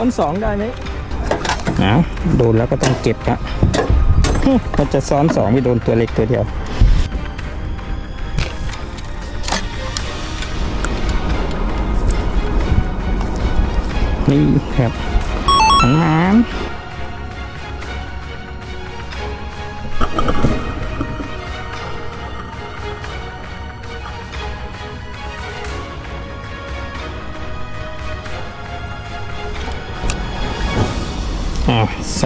ซ้อนสองได้ไหมเอาโดนแล้วก็ต้องเก็บอะฮึมันจะซ้อนสองไม่โดนตัวเล็กตัวเดียว นี่ครับน้ำ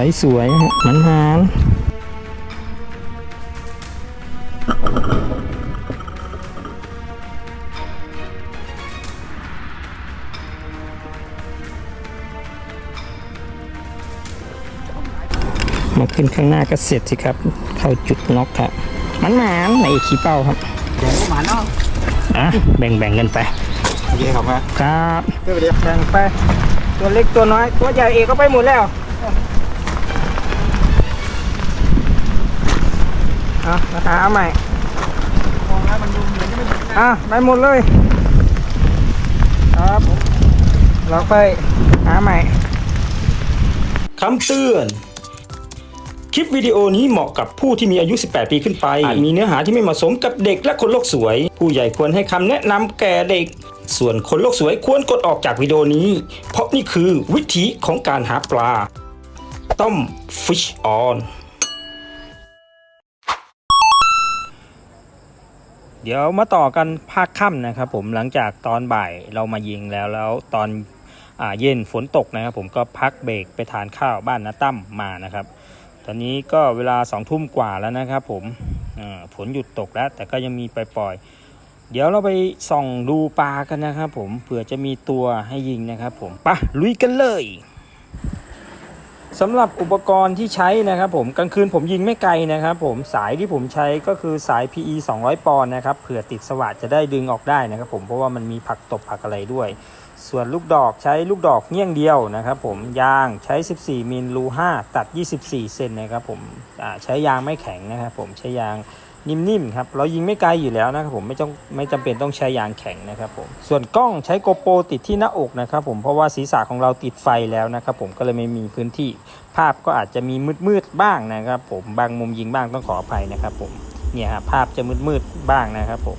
สสวยฮะมันหานมาขึ้นข้างหน้าก็เสร็จสิครับ เข้าจุดน็อกครับมันหมานในขี้เป้าครับเดี๋ยวหมาเนาะอะแบ่งแบ่งๆกันไปโอเคครับมาครับเดี๋ยวเดี๋ยวแบ่งไป ตัวเล็กตัวน้อย ตัวใหญ่เอกก็ไปหมดแล้ว เอามาหาใหม่มองแล้วมันดูเหมือนจะไม่ถึงนะอะไปหมดเลย ครับ เราไปหาใหม่คำเตือน คลิปวิดีโอนี้เหมาะกับผู้ที่มีอายุ 18 ปีขึ้นไป อาจมีเนื้อหาที่ไม่เหมาะสมกับเด็กและคนโลกสวย ผู้ใหญ่ควรให้คำแนะนำแก่เด็ก ส่วนคนโลกสวยควรกดออกจากวิดีโอนี้ เพราะนี่คือวิธีของการหาปลา ต้ม fish on เดี๋ยวมาต่อกันภาคค่ำนะครับ ผมหลังจากตอนบ่ายเรามายิงแล้วแล้วตอนอเย็นฝนตกนะครับ ผมก็พักเบรกไปทานข้าวบ้านน้าตั้มมานะครับ ตอนนี้ก็เวลาสองทุ่มกว่าแล้วนะครับ ผมฝนหยุดตกแล้ว แต่ก็ยังมีปล่อยๆเดี๋ยวเราไปส่องดูปลากันนะครับ ผมเผื่อจะมีตัวให้ยิงนะครับ ผมไปะลุยกันเลย สำหรับอุปกรณ์ที่ใช้นะครับผมกลางคืนผมยิงไม่ไกลนะครับผมสายที่ผมใช้ก็คือสาย PE 200 ปอนด์นะครับเผื่อติดสว่านจะได้ดึงออกได้นะครับผมเพราะว่ามันมีผักตบผักอะไรด้วย ส่วนลูกดอกใช้ลูกดอกเงี้ยงเดียวนะครับผมยางใช้ 14มิลรู5ตัด 24 เซนนะครับผมใช้ยางไม่แข็งนะครับผมใช้ยาง นิ่มๆครับเรายิงไม่ไกลอยู่แล้วนะครับผมไม่ต้องไม่จำเป็นต้องใช้ยางแข็งนะครับผมส่วนกล้องใช้โกโปรติดที่หน้าอกนะครับผมเพราะว่าศีรษะของเราติดไฟแล้วนะครับผมก็เลยไม่มีพื้นที่ ภาพก็อาจจะมีมืดๆบ้างนะครับผมบางมุมยิงบ้างต้องขออภัยนะครับผมเนี่ยฮะภาพจะมืดๆบ้างนะครับผม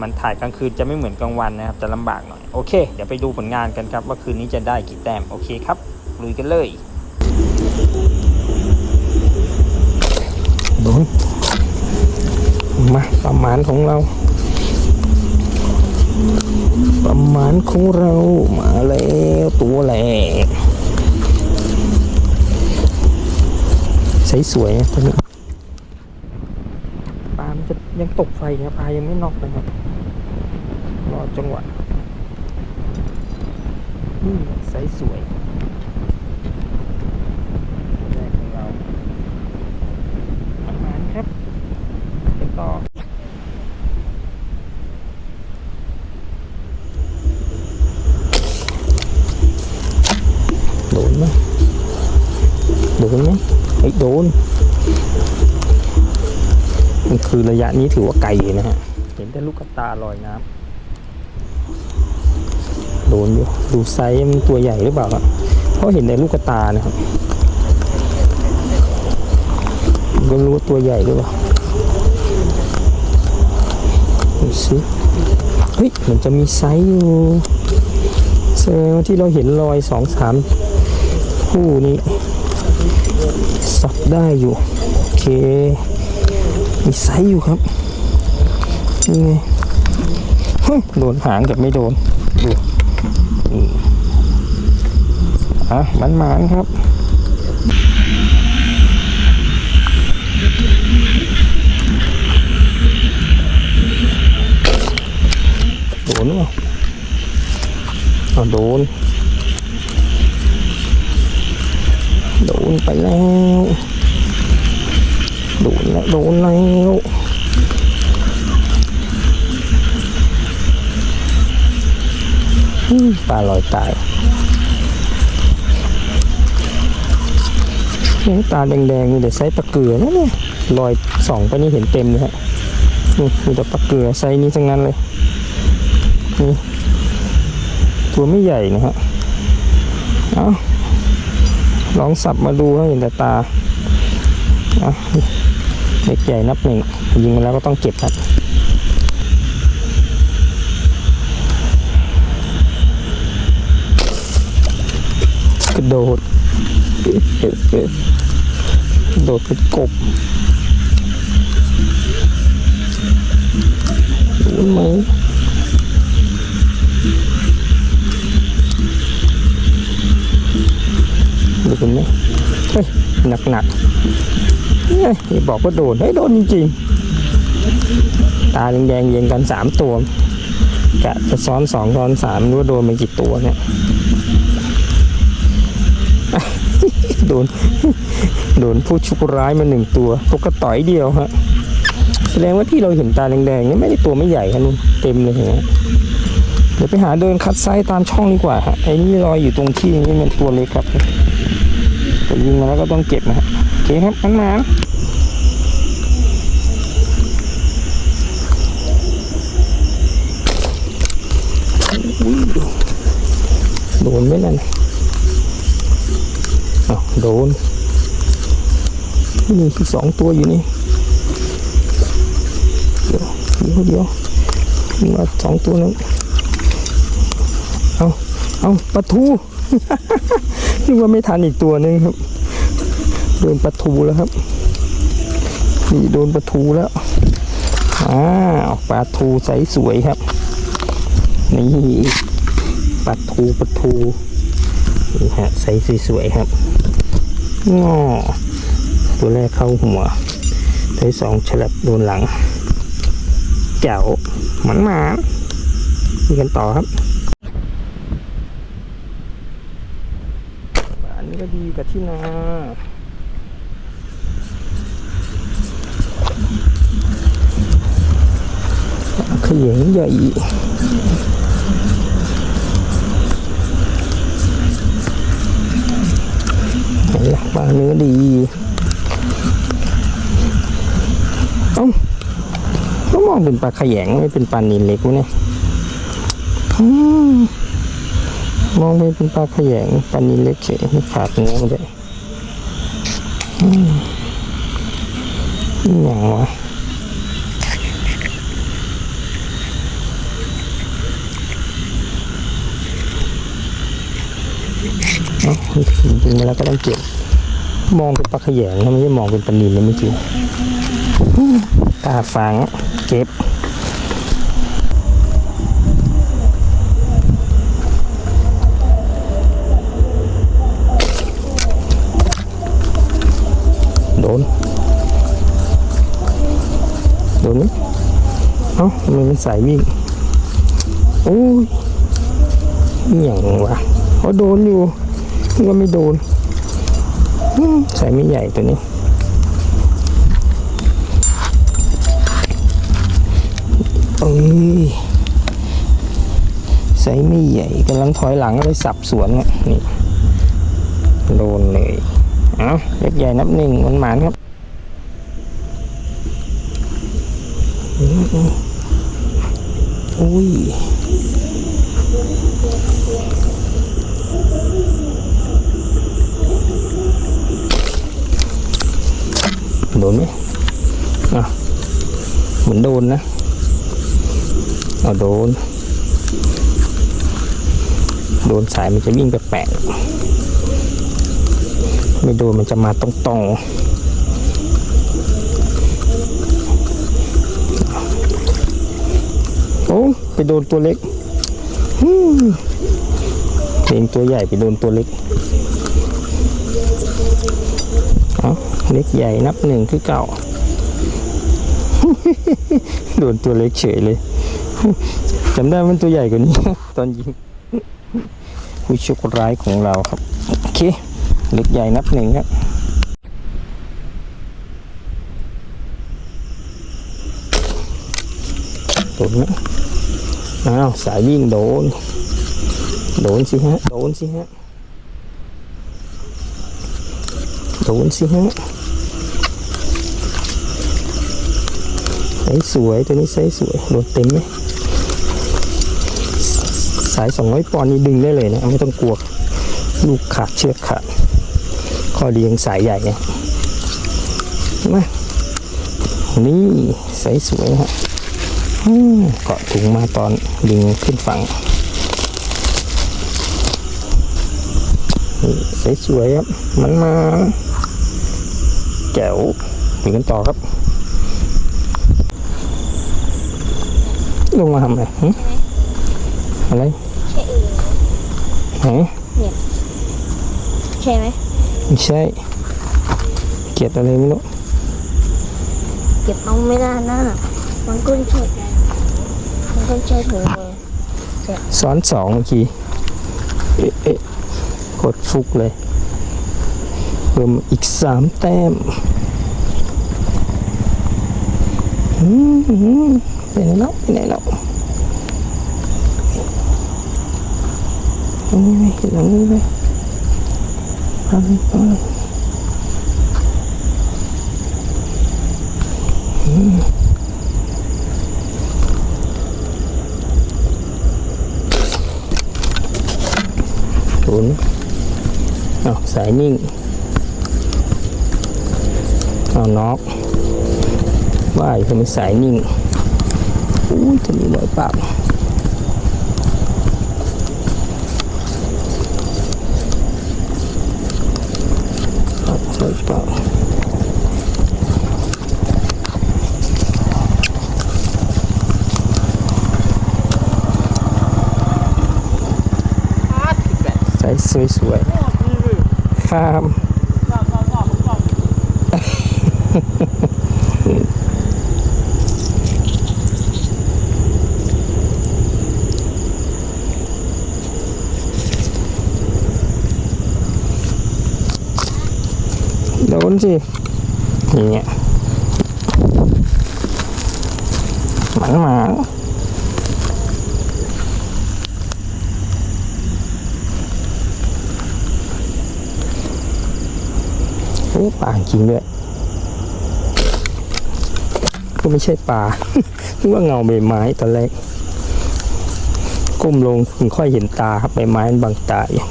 มันถ่ายกลางคืนจะไม่เหมือนกลางวันนะครับจะลำบากหน่อยโอเค เดี๋ยวไปดูผลงานกันครับว่าคืนนี้จะได้กี่แต้มโอเคครับลุยกันเลยโดน มาประมาณของเรา ประมาณของเรามาแล้วตัวแหลกใสสวยๆตัวนี้ปลามจะยังตกไฟครับปลายังไม่นอกเลยครับรอจังหวะนี่ไซส์สวยแรกของเราประมาณครับเป็นต่อ โดนไหมโดนไหมไอ้ยโดน มันคือระยะนี้ถือว่าไกลนะฮะ เห็นแต่ลูกกระตาลอยน้ำโดนอยู่ ดูไซส์มันตัวใหญ่หรือเปล่าครับเพราะเห็นแต่ลูกกระตานะครับก็รู้ว่าตัวใหญ่หรือเปล่าดูสิเฮ้ยมันจะมีไซส์อยู่แสดงว่าที่เราเห็นรอยสองสามคู่นี้ สับได้อยู่ โอเคมีไซส์อยู่ครับนี่ไงฮ้ยโดนหางกับไม่โดนดูอะมันหมานครับตเอาเอาโดน โดนไปแล้วโดนแล้วโดนแล้วอืมปลาลอยตายนี่ตาแดงๆมีแต่ไซส์ปลาเกลือนะเนี่ยลอยสองไปนี่เห็นเต็มเลยฮะนี่มีแต่ปลาเกลือไซส์นี้ทั้งนั้นเลยนี่ตัวไม่ใหญ่นะฮะ เอา ลองสับมาดูให้เห็นแต่ตาเอาเด็กใหญ่นับหนึ่งยิงมาแล้วก็ต้องเก็บครับกระโดดกระโดดเป็นกบรู้ไหม ดูเห็นไหมเฮ้ยหนักหนักๆเฮ้ยบอกว่าโดนเฮ้ยโดนจริงๆตาแดงๆเย็นกันสามตัวกะจะซ้อนสองซ้อนสามรู้ว่าโดนไปกี่ตัวเนี่ยโดนโดนผู้ชุกร้ายมาหนึ่งตัวปกระต่อยเดียวฮะแสดงว่าที่เราเห็นตาแดงๆนี่ไม่ได้ตัวไม่ใหญ่ครับลุงเต็มเลยฮะเดี๋ยวไปหาเดินคัดไซส์ตามช่องดีกว่าฮะไอ้นี่ลอยอยู่ตรงที่นี่มันตัวเล็กครับ แต่ยิงมาแล้วก็ต้องเก็บนะฮะโอเคครับมันมาโดนไหมนั่นอ้าวโดนนี่คือสองตัวอยู่นี่ เดี๋ยวเดี๋ยวเดี๋ยวมาสองตัวนั้นเอาเอาปลาทู นึกว่าไม่ทันอีกตัวหนึงครับ โดนปลาทูแล้วครับ นี่โดนปลาทูแล้วอ้าวปลาทูใสสวยครับ นี่ปลาทูปลาทูนี่ฮะใสสวยๆครับงอตัวแรกเข้าหัวตัวสองฉลับโดนหลังแจ๋วหมันหมาดูกันต่อครับอันนี้ก็ดีกับที่ นาขยงใหญ่หละปลาเนื้อดีเอ้าก็มองเป็นปลาขยงไม่เป็นปลานิลเล็กวะเนี่ยมองไปเป็นปลาขยงปลานิลเล็กเฉยไม่ขาดเนื้อมาเลย อย่างวะเอ้าจริงๆแล้วก็ต้องเก็บ มองเป็นปลาขยงนะไม่ใช่มองเป็นปลานิลเลยเมื่อกี้ตาฟางเก็บ อ้าทำไมมันสายวิ่ง โอ้ยอหย่างวะเขาโดนอยู่กว่าไม่โดนอืมใส่ไม่ใหญ่ตัวนี้ เอ้ยใส่ไม่ใหญ่กำลังถอยหลังเลยสับสวนอะนี่ โดนเลย เอาเล็กใหญ่นับหนึ่งมันหมานครับอืมอุ้ ยโดนไหมอะเหมือนโดนนะเอาโดน โดนสายมันจะวิ่งแปลกๆไม่โดนมันจะมาตรงๆโอ้ ไปโดนตัวเล็กเองตัวใหญ่ไปโดนตัวเล็กเอาเล็กใหญ่นับหนึ่งคือเก่า โดนตัวเล็กเฉยเลยจำได้มันตัวใหญ่กว่านี้ ตอนยิงผู้ชคร้ายของเราครับ โอเค เล็กใหญ่นับหนึ่งครับโดนไหม อ้าวสายวิ่งโดน โดนสิฮะ โดนสิฮะ โดนสิฮะใสสวยตัวนี้ใสสวยโดนเต็มไหมสายสองร้อยปอนด์นี่ดึงได้เลยนะ ไม่ต้องกลัว ลูกขาดเชือกขาดข้อดีของสายใหญ่เนี่ยมานี่ใสสวยฮะ เกาะถุงมาตอนดึงขึ้นฝั่งนี่ใสสวยครับ มันมาแจ๋วดึงกันต่อครับ ลงมาทำอะไรหึอะไรใช่เองไหนใช่ไหมไม่ใช่ เกลียดอะไรไม่รู้ เก็บเอาไม่ได้นั่นน่ะมันก็ใช่ มันก็ใช่ถุงมือซ้อนสองเมื่อกี้เอ๊ะเอ๊ะกดฟุกเลยเพิ่มอีกสามแต้มอืมไปไหนแล้วไปไหนแล้วตรงนี้ไหมตรงนี้ไหมเอาเสายนิ่ง เอาน็อกว่ายทำไมสายนิ่งอุ้ยจะมีรอยปากปากรอยปากสายสวย ๆข้ามโดนสิอย่างเงี้ยหมันหมา ปลาจริงด้วย ก็ไม่ใช่ปลานึกว่าเงาใบไม้ตอนแรก ก้มลงถึงค่อยเห็นตาครับใบไม้บังตาอยู่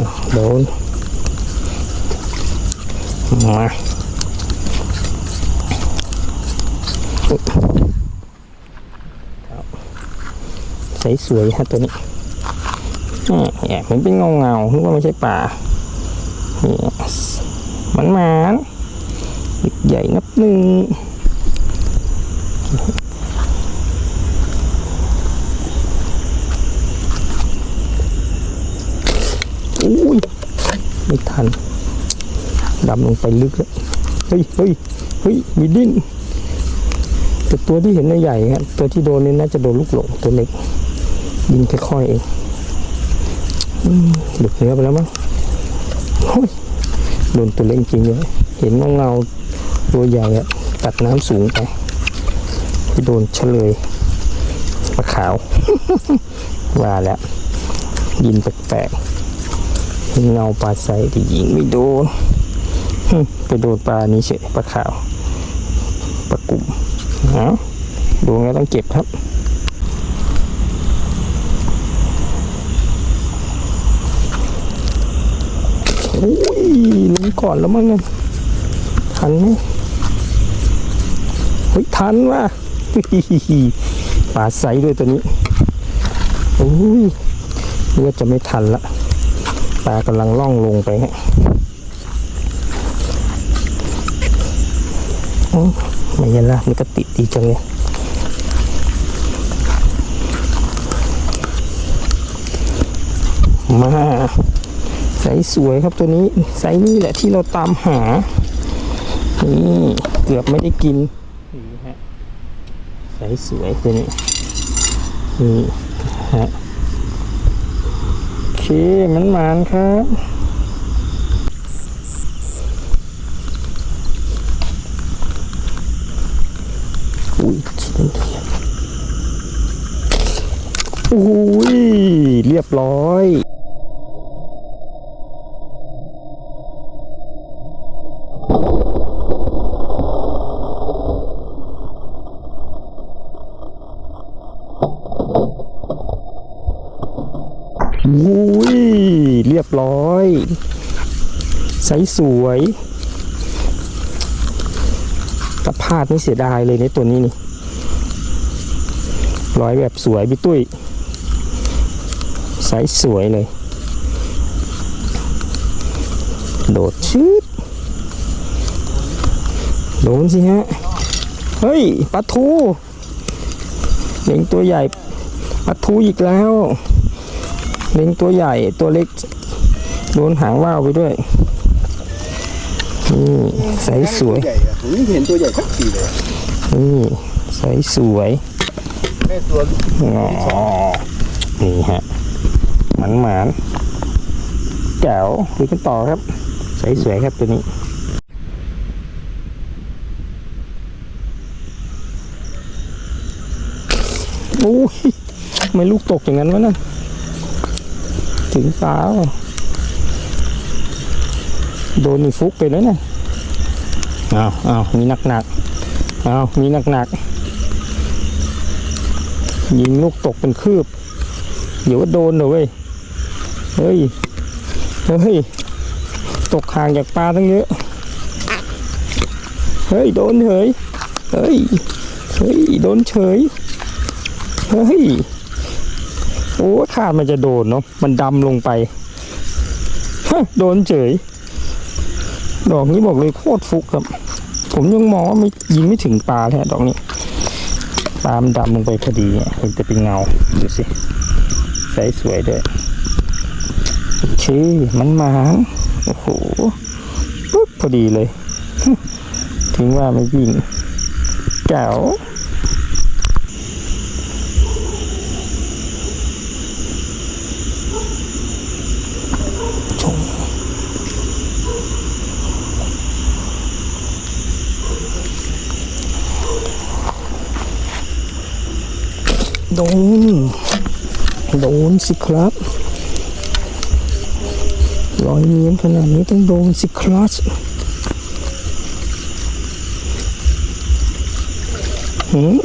าวโดนมาใสสวยฮะตัวนี้แหม่แอบมันเป็นเงาเงาๆนึกว่าไม่ใช่ป่า นี่มันหมานเล็กใหญ่นับหนึ่งอุ้ยไม่ทันดำลงไปลึกแล้วเฮ้ยเฮ้ยเฮ้ยมีดิ้นแต่ตัวที่เห็นน่ใหญ่ฮะตัวที่โดนนี่น่าจะโดนลูกหลงตัวเล็กยิงค่อยๆเองหลุดเนื้อไปแล้วมั้ง โอ้ยโดนตัวเล็กจริงเลยเห็นเงาๆตัวใหญ่อะตัดน้ำสูงไปที่โดนเฉลยปลาขาว ว่าแล้ว ยินแปลกๆเงาปลาใสแต่ยิงไม่โดนไปโดนปลานี้เฉยปลาขาวปลากลุ่มเอาดูแล้วต้องเก็บครับ โอ้ยลงก่อนแล้วมั้งเนี่ยทันไหมเฮ้ยทันว่ะปลาใสด้วยตัวนี้โอ้ยนึกว่าจะไม่ทันละปลากำลังล่องลงไปฮะโอ้ไม่ยันละมันก็ติดดีจังเลยมา ไซส์สวยครับตัวนี้ไซส์นี้แหละที่เราตามหา นี่เกือบไม่ได้กินนี่ฮะไซใสสวยตัวนี้นี่ฮะโอเคมันหมานครับอุ้ยชิ้นตัวใหญ่โอ้ยเรียบร้อย อุ้ยเรียบร้อยใสสวยกระพาดไม่เสียดายเลยในตัวนี้นี่ร้อยแบบสวยพี่ตุ้ยใสสวยเลย โดดชืดโดนสิฮะ เฮ้ยปลาทูเล็งตัวใหญ่ปลาทูอีกแล้ว เล็งตัวใหญ่ตัวเล็กโดนหางว่าวไปด้วยนี่ใสสวยใหญ่อะผมไม่เห็นตัวใหญ่สักทีเลยนี่ใสสวยแม่ตัวอ๋อนี่ฮะหมันหมานแจ๋วคุยกันต่อครับ ใสสวยครับตัวนี้โอ้ยทำไม่ลูกตกอย่างนั้นวะน่ะ ถึงตาเปล่าโดนนี่ฟุกไปแล้วน่ะอ้าวอ้าวมีหนักหนักๆอ้าวมีหนักหนักๆยิงลูกตกเป็นคืบเดี๋ยวว่าโดนเหรอเว้ยเฮ้ย เฮ้ย ตกห่างจากปลาตั้งเยอะ เฮ้ย โดนเฉย เฮ้ย เฮ้ย โดนเฉย เฮ้ย โอ้ขามันจะโดนเนาะมันดำลงไปโดนเฉย ดอกนี้บอกเลยโคตรฟุกครับ ผมยังมองว่าไม่ยิงไม่ถึงปลาเลยดอกนี้ปลามันดำลงไปพอดีอะเห็นแต่เป็นเงาดูสิใสสวยด้วยโอเคมันหมางโอ้โหปุ๊บพอดีเลย ถึงว่าไม่วิ่งแจ๋ว โดน โดนสิครับรอยเนียนขนาดนี้ต้องโดนสิครับหืม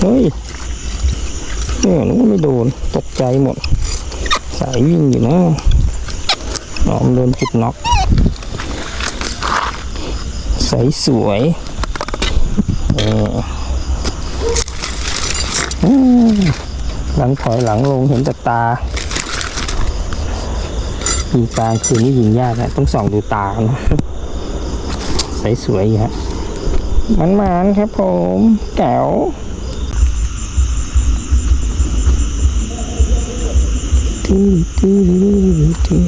เฮ้ยเนี่ยนึกว่าไม่โดน ตกใจหมด สายวิ่งอยู่นะออมโดนจุดน็อกใสสวย เออ หลังถอยหลังลงเห็นแต่ตายิงกลางคืนนี่ยิงยากนะต้องส่องดูตานะใสสวยอยู่ฮะมันมานครับผมแก้วตื้อตื้อตื้อตื้อ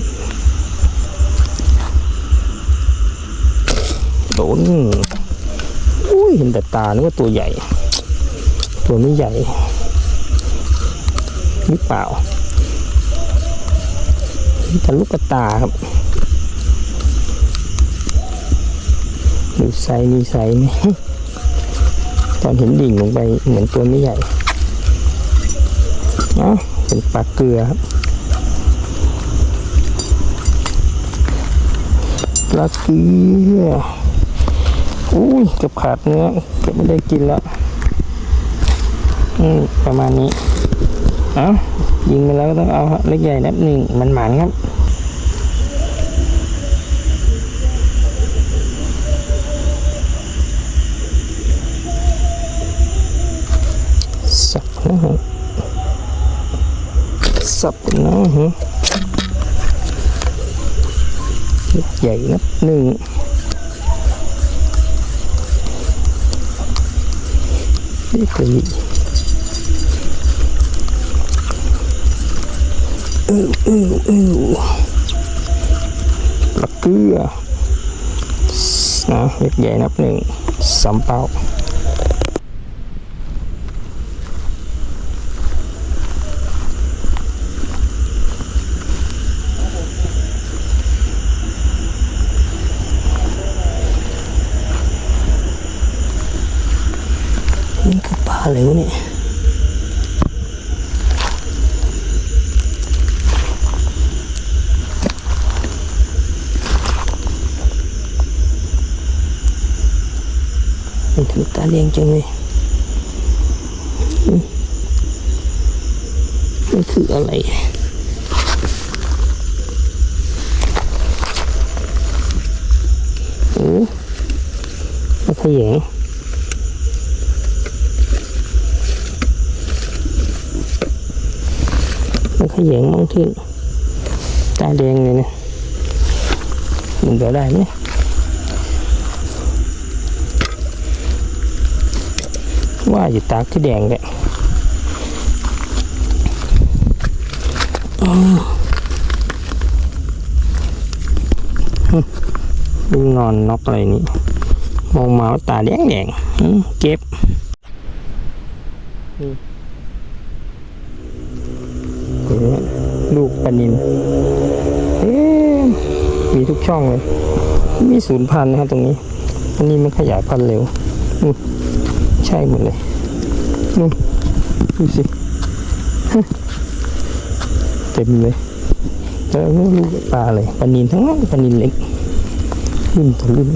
โดนอุ้ยเห็นแต่ตานึกว่าตัวใหญ่ ตัวไม่ใหญ่ หรือเปล่ามีแต่ลูกตาครับดูไซส์มีไซส์ไหมตอนเห็นดิ่งลงไปเหมือนตัวไม่ใหญ่เนาะเป็นปลาเกลือครับปลาเกลืออุ้ยเกือบขาดเนื้อเกือบไม่ได้กินแล้ว อืม ประมาณนี้ เอ้ายิงไปแล้วก็ต้องเอาฮะเล็กใหญ่นับหนึ่งมันหมันครับสับนะฮะสับนะฮะเล็กใหญ่นับหนึ่งนี่คือ Laki ya. Nah, lihat jenap nih sampau. Ini kepala ini. ถึงตาแดงจังเลยอืมมันคืออะไรโอ้มาขยงมาขยงมองที่ตาแดงเลยนะมันก็ได้ไหม ว่าอยู่ตากที่แดงเลยอืมดูนอนนอกอะไรนี่มองมาว่าตาแดงแดงเก็บลูกปนินเอ๊มีทุกช่องเลย มีศูนย์พันนะครับตรงนี้ อันนี้มันขยายพันธุ์เร็ว ช่หมดเลยนู่นดูสิเต็มเลยแล้วลูกปลาเลยปลานินทั้งนั้นปลานินเล็กรุ่นต่อรุ่น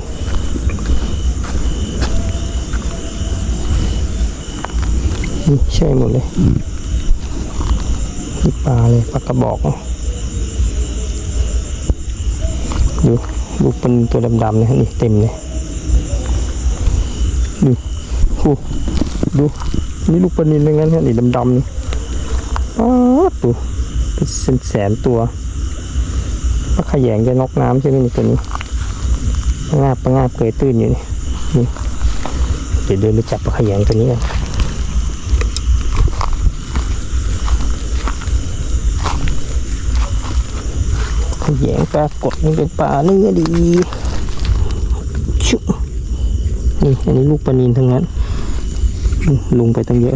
นี่ใช่หมดเลยนี่ปลาเลยปลากระบอกดูลูกเป็นตัวดำๆนะนี่เต็มเลยดู ดูนี่ลูกปลานินทั้งนั้นฮะนี่ดำๆนี่ป๊าดดูเป็นแสนตัวปลาขยงจะนอกน้ำใช่ไหมนี่ตัวนี้ปลางาบปลางาบเกยตื้นอยู่นี่นี่เดี๋ยวเดินไปจับปลาขยงตัวนี้กันขยงปลากดนี่เป็นปลาเนื้อดีชุนี่อันนี้ลูกปลานินทั้งนั้น ลงไปตั้งเยอะ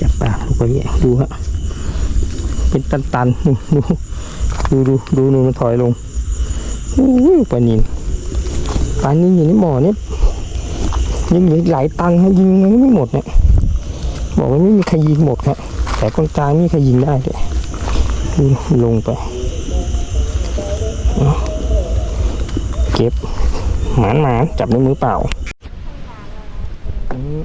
จับปลาลูกปลาแยงดูฮะเป็นตันๆนี่ดูดูดูดูมันถอยลงโอ้ปลานินปลานินอยู่ในหม้อเนี่ยยังเหลืออีหลายตังค์ฮะยิงมันไม่หมดเนี่ยบอกว่าไม่มีใครยิงหมดครับแต่คนกลางม่มีใครยิงได้ด้วยดูลงไปเก็บหมานหมานจับด้วยมือเปล่าอืม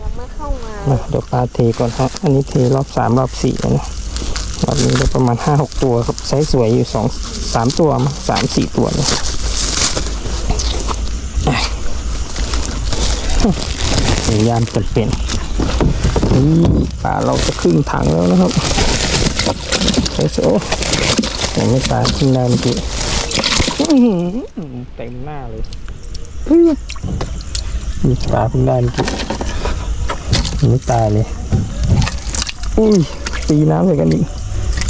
ยังไม่เข้ามา มาเดี๋ยวปลาเทก่อนครับอันนี้เทรอบสามรอบสี่แล้วนะรอบนี้ได้ประมาณห้าหกตัวครับไซส์สวยอยู่สองสามตัวมั้งสามสี่ตัวเลยอะพยายามเป็นเป็นนี่ปลาเราจะครึ่งถังแล้วนะครับไซส์โอ้ยังไม่ตายขึ้นได้เมื่อกี้อื้อหือเต็มหน้าเลยเฮ้ยมีปลาเพิ่งได้เมื่อกี้ ยังไม่ตายเลย อุ้ยตีน้ำเลยกันอีก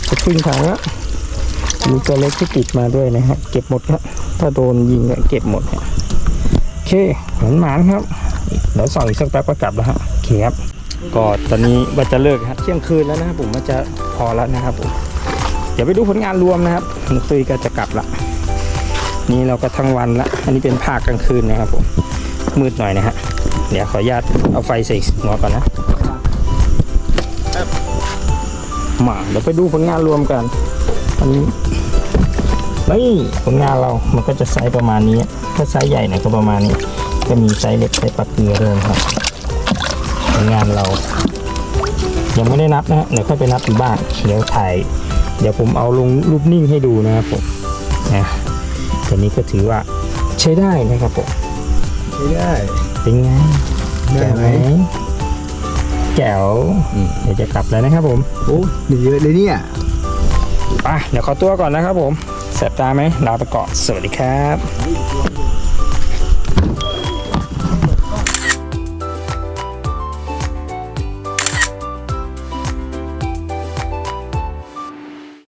จะครึ่งถังล้วมีตัวเล็กที่ติดมาด้วยนะฮะ เก็บหมดครับ ถ้าโดนยิงก็เก็บหมดฮะโอเคหมานหมานครับ เดี๋ยวส่องอีกสักแป๊บก็กลับแล้วฮะโอเคครับ ก็ตอนนี้ว่าจะเลิกครับเที่ยงคืนแล้วนะครับผมว่าจะพอแล้วนะครับผม เดี๋ยวไปดูผลงานรวมนะครับนุตุยก็จะกลับละนี่เราก็ทั้งวันละ อันนี้เป็นภาคกลางคืนนะครับผม มืดหน่อยนะฮะ เดี๋ยวขออนุญาตเอาไฟใส่หัวก่อนนะมาเดี๋ยวไปดูผลงานรวมกันอันนี้นี่ผลงานเรา มันก็จะไซส์ประมาณนี้ ถ้าไซส์ใหญ่หน่อยก็ประมาณนี้จะมีไซส์เล็กไซส์ปลาเกลือด้วยนะครับ ผลงานเรา ยังไม่ได้นับนะฮะเดี๋ยวค่อยไปนับที่บ้าน เดี๋ยวถ่าย เดี๋ยวผมเอาลงรูปนิ่งให้ดูนะครับผมนะตัวนี้ก็ถือว่าใช้ได้นะครับผมไม่ได้ เป็นไงได้ไหมแจ๋วเดี๋ยวจะกลับแล้วนะครับผมโอ้มีเยอะเลยเนี่ย ไปเดี๋ยวขอตัวก่อนนะครับผมแสบตาไหมลาไปก่อนสวัสดีครับ